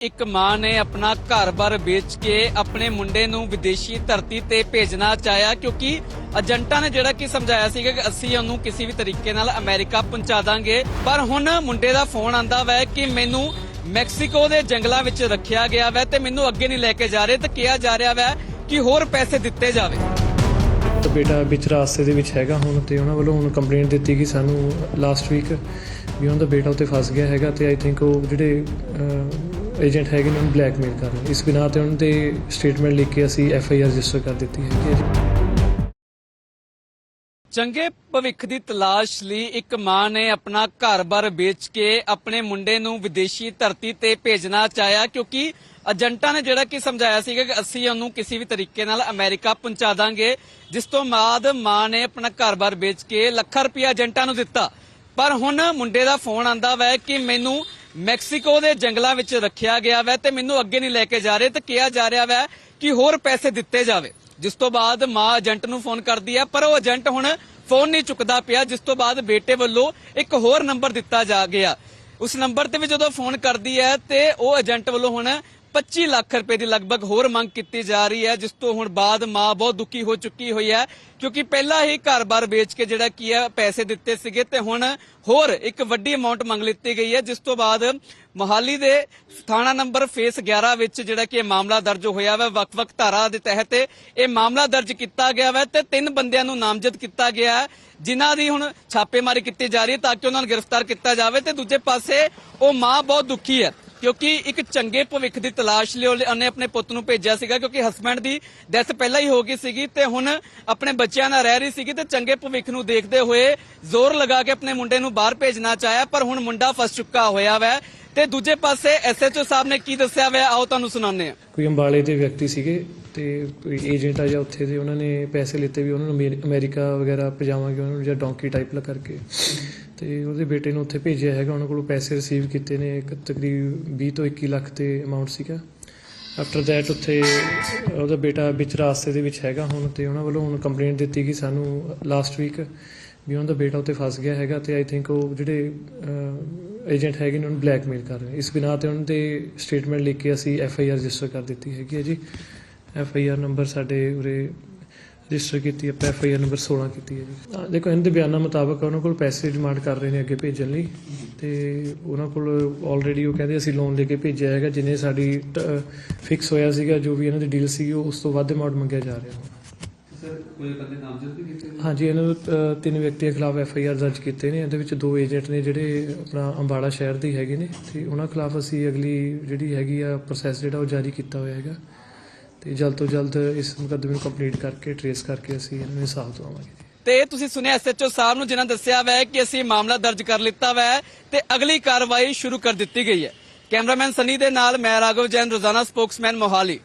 ਇੱਕ ਮਾਂ ਨੇ ਆਪਣਾ ਘਰ-ਬਾਰ ਵੇਚ ਕੇ ਆਪਣੇ ਮੁੰਡੇ ਨੂੰ ਵਿਦੇਸ਼ੀ ਧਰਤੀ ਤੇ ਭੇਜਣਾ ਚਾਹਿਆ ਕਿਉਂਕਿ ਏਜੰਟਾਂ ਨੇ ਜਿਹੜਾ ਕਿ ਸਮਝਾਇਆ ਸੀਗਾ ਕਿ ਅਸੀਂ ਉਹਨੂੰ ਕਿਸੇ ਵੀ ਤਰੀਕੇ ਨਾਲ ਅਮਰੀਕਾ ਪਹੁੰਚਾ ਦਾਂਗੇ। ਪਰ ਹੁਣ ਮੁੰਡੇ ਦਾ ਫੋਨ ਆਂਦਾ ਵੈ ਕਿ ਮੈਨੂੰ ਮੈਕਸੀਕੋ ਦੇ ਜੰਗਲਾਂ ਵਿੱਚ ਰੱਖਿਆ ਗਿਆ ਵੈ ਤੇ ਮੈਨੂੰ ਅੱਗੇ ਨਹੀਂ ਲੈ ਕੇ ਜਾ ਰਹੇ ਤੇ ਕਿਹਾ ਜਾ ਰਿਹਾ ਵੈ ਕਿ ਹੋਰ ਪੈਸੇ ਦਿੱਤੇ ਜਾਵੇ। ਤਾਂ ਬੇਟਾ ਵਿੱਚ ਰਾਸਤੇ ਦੇ ਵਿੱਚ ਹੈਗਾ ਹੁਣ ਤੇ ਉਹਨਾਂ ਵੱਲੋਂ ਹੁਣ ਕੰਪਲੇਂਟ ਦਿੱਤੀ ਕਿ ਸਾਨੂੰ ਲਾਸਟ ਵੀਕ ਵੀ ਉਹਨਾਂ ਦਾ ਬੇਟਾ ਉੱਤੇ ਫਸ ਗਿਆ ਹੈਗਾ ਤੇ ਆਈ ਥਿੰਕ ਉਹ ਜਿਹੜੇ ਏਜੰਟ ਹੈਗੇ ਨੇ, ਉਹਨੂੰ ਬਲੈਕਮੇਲ ਕਰ ਰਹੇ ਇਸ ਬਿਨਾਂ ਤੇ ਉਹਨਾਂ ਦੇ ਸਟੇਟਮੈਂਟ ਲਿਖ ਕੇ ਅਸੀਂ ਐਫ ਆਈ ਆਰ ਰਜਿਸਟਰ ਕਰ ਦਿੱਤੀ ਹੈ ਚੰਗੇ ਭਵਿੱਖ ਦੀ ਤਲਾਸ਼ ਲਈ ਇੱਕ ਮਾਂ ਨੇ ਆਪਣਾ ਘਰ-ਬਾਰ ਵੇਚ ਕੇ ਆਪਣੇ ਮੁੰਡੇ ਨੂੰ ਵਿਦੇਸ਼ੀ ਧਰਤੀ ਤੇ ਭੇਜਣਾ ਚਾਹਿਆ ਕਿਉਂਕਿ ਏਜੰਟਾਂ ਨੇ ਜਿਹੜਾ ਕਿ ਸਮਝਾਇਆ ਸੀਗਾ ਕਿ ਅਸੀਂ ਉਹਨੂੰ ਕਿਸੇ ਵੀ ਤਰੀਕੇ ਨਾਲ ਅਮਰੀਕਾ ਪਹੁੰਚਾ ਦਾਂਗੇ, ਜਿਸ ਤੋਂ ਬਾਅਦ ਮਾਂ ਨੇ ਆਪਣਾ ਘਰ-ਬਾਰ ਵੇਚ ਕੇ ਲੱਖਾਂ ਰੁਪਇਆ ਏਜੰਟਾਂ ਨੂੰ ਦਿੱਤਾ। ਪਰ ਹੁਣ ਮੁੰਡੇ ਦਾ ਫੋਨ ਆਂਦਾ ਵੈ ਕਿ ਮੈਨੂੰ ਮੈਕਸੀਕੋ ਦੇ ਜੰਗਲਾਂ ਵਿੱਚ ਰੱਖਿਆ ਗਿਆ ਵੈ ਤੇ ਮੈਨੂੰ ਅੱਗੇ ਨਹੀਂ ਲੈ ਕੇ ਜਾ ਰਹੇ ਤੇ ਕਿਹਾ ਜਾ ਰਿਹਾ ਵੈ ਕਿ ਹੋਰ ਪੈਸੇ ਦਿੱਤੇ ਜਾਵੇ। ਜਿਸ ਤੋਂ ਬਾਅਦ ਮਾਂ ਏਜੰਟ ਨੂੰ ਫੋਨ ਕਰਦੀ ਹੈ, ਪਰ ਉਹ ਏਜੰਟ ਹੁਣ ਫੋਨ ਨਹੀਂ ਚੁੱਕਦਾ ਪਿਆ, ਜਿਸ ਤੋਂ ਬਾਅਦ ਬੇਟੇ ਵੱਲੋਂ ਇੱਕ ਹੋਰ ਨੰਬਰ ਦਿੱਤਾ ਜਾ ਗਿਆ। ਉਸ ਨੰਬਰ ਤੇ ਵੀ ਜਦੋਂ ਫੋਨ ਕਰਦੀ ਹੈ ਤੇ ਉਹ ਏਜੰਟ ਵੱਲੋਂ ਹੁਣ 25 ਲੱਖ ਰੁਪਏ ਦੀ ਲਗਭਗ ਹੋਰ ਮੰਗ ਕੀਤੀ ਜਾ ਰਹੀ ਹੈ, ਜਿਸ ਤੋਂ ਹੁਣ ਬਾਅਦ ਮਾਂ ਬਹੁਤ ਦੁਖੀ ਹੋ ਚੁੱਕੀ ਹੋਈ ਹੈ, ਕਿਉਂਕਿ ਪਹਿਲਾਂ ਹੀ ਘਰ-ਬਾਰ ਵੇਚ ਕੇ ਜਿਹੜਾ ਕੀ ਹੈ, ਪੈਸੇ ਦਿੱਤੇ ਸੀਗੇ ਤੇ ਹੁਣ ਹੋਰ ਇੱਕ ਵੱਡੀ ਅਮਾਉਂਟ ਮੰਗ ਲਿੱਤੀ ਗਈ ਹੈ, ਜਿਸ ਤੋਂ ਬਾਅਦ ਮੋਹਾਲੀ ਦੇ ਥਾਣਾ ਨੰਬਰ ਫੇਸ 11 ਵਿੱਚ ਜਿਹੜਾ ਕਿ ਇਹ ਮਾਮਲਾ ਦਰਜ ਹੋਇਆ ਵਾ, ਵੱਖ-ਵੱਖ ਧਾਰਾ ਦੇ ਤਹਿਤ ਇਹ ਮਾਮਲਾ ਦਰਜ ਕੀਤਾ ਗਿਆ ਵਾ ਤੇ ਤਿੰਨ ਬੰਦਿਆਂ ਨੂੰ ਨਾਮਜ਼ਦ ਕੀਤਾ ਗਿਆ ਹੈ, ਜਿਨ੍ਹਾਂ ਦੀ ਹੁਣ ਛਾਪੇਮਾਰੀ ਕੀਤੀ ਜਾ ਰਹੀ ਹੈ ਤਾਂ ਕਿ ਉਹਨਾਂ ਨੂੰ ਗ੍ਰਿਫਤਾਰ ਕੀਤਾ ਜਾਵੇ ਤੇ ਦੂਜੇ ਪਾਸੇ ਉਹ ਮਾਂ ਬਹੁਤ ਦੁਖੀ ਹੈ। ਕਿਉਂਕਿ ਇੱਕ ਚੰਗੇ ਭਵਿੱਖ ਦੀ ਤਲਾਸ਼ ਲਈ ਉਹਨੇ ਆਪਣੇ ਪੁੱਤ ਨੂੰ ਭੇਜਿਆ ਸੀਗਾ, ਕਿਉਂਕਿ ਹਸਬੰਡ ਦੀ ਡੈਥ ਪਹਿਲਾਂ ਹੀ ਹੋ ਗਈ ਸੀਗੀ ਤੇ ਹੁਣ ਆਪਣੇ ਬੱਚਿਆਂ ਨਾਲ ਰਹਿ ਰਹੀ ਸੀਗੀ ਤੇ ਚੰਗੇ ਭਵਿੱਖ ਨੂੰ ਦੇਖਦੇ ਹੋਏ ਜ਼ੋਰ ਲਗਾ ਕੇ ਆਪਣੇ ਮੁੰਡੇ ਨੂੰ ਬਾਹਰ ਭੇਜਣਾ ਚਾਹਿਆ, ਪਰ ਹੁਣ ਮੁੰਡਾ ਫਸ ਚੁੱਕਾ ਹੋਇਆ ਵੈ। ਤੇ ਦੂਜੇ ਪਾਸੇ ਐਸਐਚਓ ਸਾਹਿਬ ਨੇ ਕੀ ਦੱਸਿਆ ਵੈ? ਆਓ ਤੁਹਾਨੂੰ ਸੁਣਾਉਂਦੇ ਆ ਕੋਈ ਅੰਬਾਲੇ ਦੇ ਵਿਅਕਤੀ ਸੀਗੇ ਤੇ ਕੋਈ ਏਜੰਟ ਆ ਜਾਂ ਉੱਥੇ ਦੇ, ਉਹਨਾਂ ਨੇ ਪੈਸੇ ਲਿੱਤੇ ਵੀ ਉਹਨਾਂ ਨੂੰ ਅਮਰੀਕਾ ਵਗੈਰਾ ਪਜਾਵਾਂਗੇ ਉਹਨਾਂ ਨੂੰ ਜਾਂ ਡੋਂਕੀ ਟਾਈਪ ਲ ਕਰਕੇ। ਤੇ ਉਹਦੇ ਬੇਟੇ ਨੂੰ ਉੱਥੇ ਭੇਜਿਆ ਹੈਗਾ, ਉਹਨਾਂ ਕੋਲੋਂ ਪੈਸੇ ਰਿਸੀਵ ਕੀਤੇ ਨੇ, ਇੱਕ ਤਕਰੀਬ 20 ਤੋਂ 21 ਲੱਖ ਤੇ ਅਮਾਉਂਟ ਸੀਗਾ। ਆਫਟਰ ਦੈਟ ਉੱਥੇ ਉਹਦਾ ਬੇਟਾ ਵਿੱਚ ਰਾਸਤੇ ਦੇ ਵਿੱਚ ਹੈਗਾ ਹੁਣ ਤੇ ਉਹਨਾਂ ਵੱਲੋਂ ਹੁਣ ਕੰਪਲੇਂਟ ਦਿੱਤੀ ਕਿ ਸਾਨੂੰ ਲਾਸਟ ਵੀਕ ਵੀ ਉਹਨਾਂ ਦਾ ਬੇਟਾ ਉੱਥੇ ਫਸ ਗਿਆ ਹੈਗਾ ਤੇ ਆਈ ਥਿੰਕ ਉਹ ਜਿਹੜੇ ਏਜੰਟ ਹੈਗੇ ਨੇ ਉਹਨੂੰ ਬਲੈਕਮੇਲ ਕਰ ਰਹੇ ਇਸ ਬਿਨਾਂ ਤੇ ਉਹਨਾਂ ਦੇ ਸਟੇਟਮੈਂਟ ਲਿਖ ਕੇ ਅਸੀਂ ਐਫ ਆਈ ਆਰ ਰਜਿਸਟਰ ਕਰ ਦਿੱਤੀ ਹੈਗੀ ਹੈ ਜੀ। ਐਫ ਆਈ ਆਰ ਨੰਬਰ ਸਾਡੇ ਉਰੇ ਰਜਿਸਟਰ ਕੀਤੀ ਹੈ ਐਫ ਆਈ ਆਰ ਨੰਬਰ 16 ਕੀਤੀ ਹੈ ਜੀ। ਦੇਖੋ ਇਹਨਾਂ ਦੇ ਬਿਆਨਾਂ ਮੁਤਾਬਕ ਉਹਨਾਂ ਕੋਲ ਪੈਸੇ ਡਿਮਾਂਡ ਕਰ ਰਹੇ ਨੇ ਅੱਗੇ ਭੇਜਣ ਲਈ। ਤੇ ਉਹਨਾਂ ਕੋਲ ਆਲਰੇਡੀ ਉਹ ਕਹਿੰਦੇ ਅਸੀਂ ਲੋਨ ਲੈ ਕੇ ਭੇਜਿਆ ਹੈਗਾ ਜਿੰਨੇ ਸਾਡੀ ਫਿਕਸ ਹੋਇਆ ਸੀਗਾ ਜੋ ਵੀ ਇਹਨਾਂ ਦੀ ਡੀਲ ਸੀ ਉਹ ਉਸ ਤੋਂ ਵੱਧ ਅਮਾਉਂਟ ਮੰਗਿਆ ਜਾ ਰਿਹਾ। ਸਰ ਕੋਈ ਬੰਦੇ ਨਾਮਜ਼ਦ ਵੀ ਕੀਤੇ ਹਾਂਜੀ ਇਹਨਾਂ ਨੂੰ ਤਿੰਨ ਵਿਅਕਤੀਆਂ ਖਿਲਾਫ ਐਫ ਆਈ ਆਰ ਦਰਜ ਕੀਤੇ ਨੇ। ਇਹਦੇ ਵਿੱਚ ਦੋ ਏਜੰਟ ਨੇ ਜਿਹੜੇ ਆਪਣਾ ਅੰਬਾਲਾ ਸ਼ਹਿਰ ਦੇ ਹੈਗੇ ਨੇ। ਤੇ ਉਹਨਾਂ ਖਿਲਾਫ ਅਸੀਂ ਅਗਲੀ ਜਿਹੜੀ ਹੈਗੀ ਆ ਪ੍ਰੋਸੈਸ ਜਿਹੜਾ ਉਹ ਜਾਰੀ ਕੀਤਾ ਹੋਇਆ ਹੈਗਾ। ਤੇ ਜਲਦ ਤੋਂ ਜਲਦ ਇਸ ਮੁਕੱਦਮੇ ਨੂੰ ਕੰਪਲੀਟ ਕਰਕੇ ਟਰੇਸ ਕਰਕੇ ਅਸੀਂ ਇਹਨਾਂ ਇਨਸਾਫ ਦਿਵਾਵਾਂਗੇ। ਤੇ ਤੁਸੀਂ ਸੁਣਿਆ ਐਸਐਚਓ ਸਾਹਿਬ ਨੂੰ, ਜਿਨ੍ਹਾਂ ਦੱਸਿਆ ਵੈ ਕਿ ਅਸੀਂ ਮਾਮਲਾ ਦਰਜ ਕਰ ਲਿੱਤਾ ਵੈ ਤੇ ਅਗਲੀ ਕਾਰਵਾਈ ਸ਼ੁਰੂ ਕਰ ਦਿੱਤੀ ਗਈ ਹੈ। ਕੈਮਰਾਮੈਨ ਸਨੀ ਦੇ ਨਾਲ ਮੈਂ ਰਾਘਵ ਜੈਨ, ਰੋਜ਼ਾਨਾ ਸਪੋਕਸਮੈਨ ਮੋਹਾਲੀ।